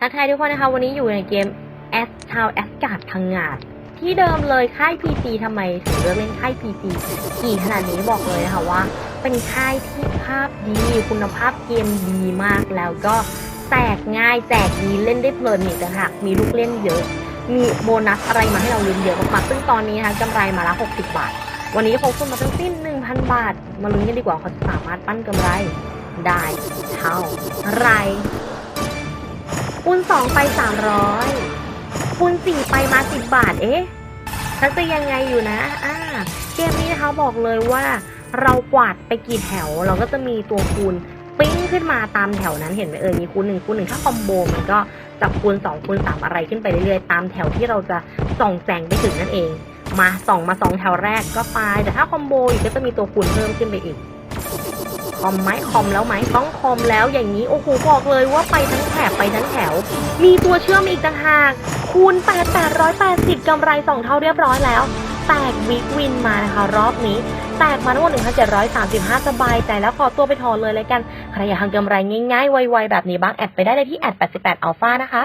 ทักทายทุกคนนะคะ วันนี้อยู่ในเกมแอสชาวแอสการ์ดพังงาดที่เดิมเลยค่าย PC ทำไมถึงเลือกเล่นค่าย PC กี่ขนาดนี้บอกเลยนะคะว่า เป็นค่ายที่ภาพดีคุณภาพเกมดีมากแล้วก็แตกง่ายแจกดีเล่นได้เพลินอีกต่างหากมีลูกเล่นเยอะ มีโบนัสอะไรมาให้เราลุ้นเยอะมากๆซึ่งตอนนี้นะคะกำไรมาละ 60 บาท วันนี้พกคุณมาทั้งสิ้น 1,000 บาท มาลุ้นกันดีกว่าเขาสามารถปั้นกำไรได้เท่าไร สองไปสามร้อยคูณสี่ไปมาสิบบาท เอ๊ะทักจะยังไงอยู่นะ อ่า เกมนี้นะคะบอกเลยว่า เรากวาดไปกี่แถว เราก็จะมีตัวคูณปิ้งขึ้นมาตามแถวนั้นเห็นไหมเอ่ยมีคูณหนึ่งคูณหนึ่งถ้าคอมโบมันก็จะคูณสองคูณสามอะไรขึ้นไปเรื่อยๆ ตามแถวที่เราจะส่องแสงไปถึงนั่นเอง มาส่องมาสองแถวแรกก็ไป แต่ถ้าคอมโบอีกก็จะมีตัวคูณเพิ่มขึ้นไปอีก คอมไหมคอมแล้วไหมต้องคอมแล้วอย่างนี้โอ้โหบอกเลยว่าไปทั้งแถบไปทั้งแถว มีตัวเชื่อมอีกต่างหาก คูณ 8 880กำไร 2 เท่าเรียบร้อยแล้ว แตกวิกวินมานะคะรอบนี้ แตกมาทั้งหมด1,735 สบายใจแล้วขอตัวไปถอนเลยเลยกัน ใครอยากทำกำไรง่ายๆ ไวๆ แบบนี้บ้างแอดไปได้เลยที่แอด88อัลฟานะคะ